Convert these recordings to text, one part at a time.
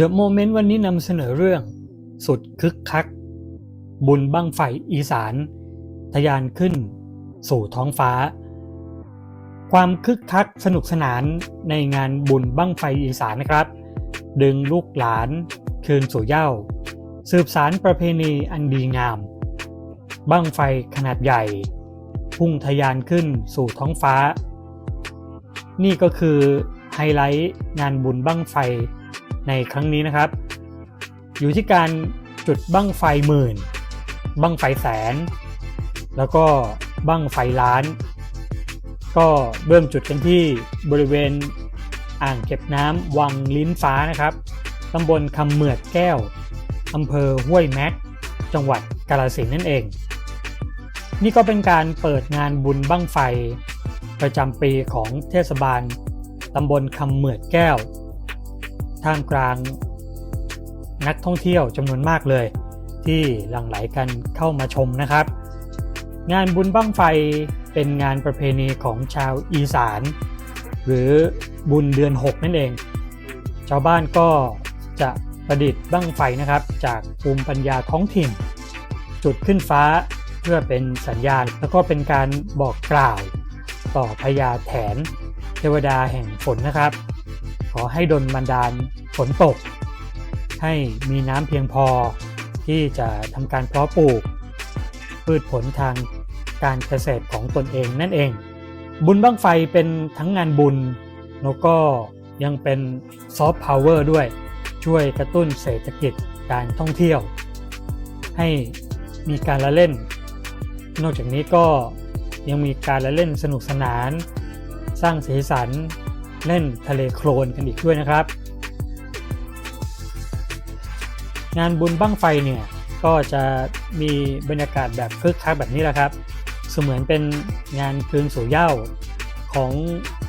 The Moment วันนี้นำเสนอเรื่อง สุดคึกคัก บุญบั้งไฟอีสานทะยานขึ้น สู่ท้องฟ้า ความคึกคักสนุกสนานในงานบุญบั้งไฟอีสานนะครับ ดึงลูกหลาน คืนสู่เย้า สืบสารประเพณีอันดีงาม บั้งไฟขนาดใหญ่ พุ่งทะยานขึ้นสู่ท้องฟ้า นี่ก็คือไฮไลท์งานบุญบั้งไฟ ในครั้งนี้นะครับ อยู่ที่การจุดบั้งไฟหมื่น บั้งไฟแสน แล้วก็บั้งไฟล้าน ก็เริ่มจุดกันที่บริเวณอ่างเก็บน้ำวังลิ้นฟ้านะครับตำบลคำเหมือดแก้วอำเภอห้วยแม็ก จังหวัดกาฬสินนั่นเอง นี่ก็เป็นการเปิดงานบุญบั้งไฟ ประจำปีของเทศบาลตำบลคำเหมือดแก้ว ท่ามกลางนักท่องเที่ยวจำนวนมากเลย ที่หลั่งไหลกันเข้ามาชมนะครับ งานบุญบั้งไฟเป็นงานประเพณีของชาวอีสาน หรือบุญเดือน 6 นั่นเอง ชาวบ้านก็จะประดิษฐ์บั้งไฟนะครับ จากภูมิปัญญาท้องถิ่น จุดขึ้นฟ้าเพื่อเป็นสัญญาณ แล้วก็เป็นการบอกกล่าว ต่อพญาแถน เทวดาแห่งฝนนะครับ ขอให้ดลบันดาลฝนตก ให้มีน้ำเพียงพอที่จะทำการเพาะปลูก พืชผลทางการเกษตรของตนเองนั่นเอง บุญบั้งไฟเป็นทั้งงานบุญ แล้วก็ยังเป็นซอฟต์พาวเวอร์ด้วย ช่วยกระตุ้นเศรษฐกิจการท่องเที่ยว ให้มีการละเล่น นอกจากนี้ก็ยังมีการละเล่นสนุกสนาน สร้างสีสัน เล่นทะเลโคลนกันอีกด้วยนะครับ งานบุญบั้งไฟเนี่ยก็จะมีบรรยากาศแบบคึกคักแบบนี้แหละครับ เสมือนเป็นงานคืนสู่เย้าของ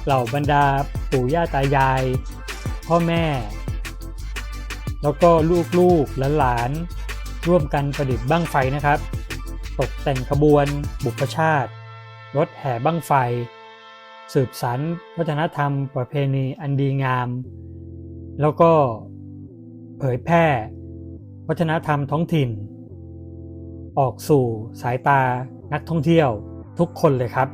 เหล่าบรรดาปู่ย่าตายาย พ่อแม่ แล้วก็ลูกๆหลานร่วมกันประดิษฐ์บั้งไฟนะครับ ตกแต่งขบวน บุพชาติ รถแห่บั้งไฟ สืบสานวัฒนธรรม ประเพณีอันดีงาม แล้วก็เผยแพร่ วัฒนธรรมท้องถิ่น ออกสู่สายตานักท่องเที่ยวทุกคนเลยครับ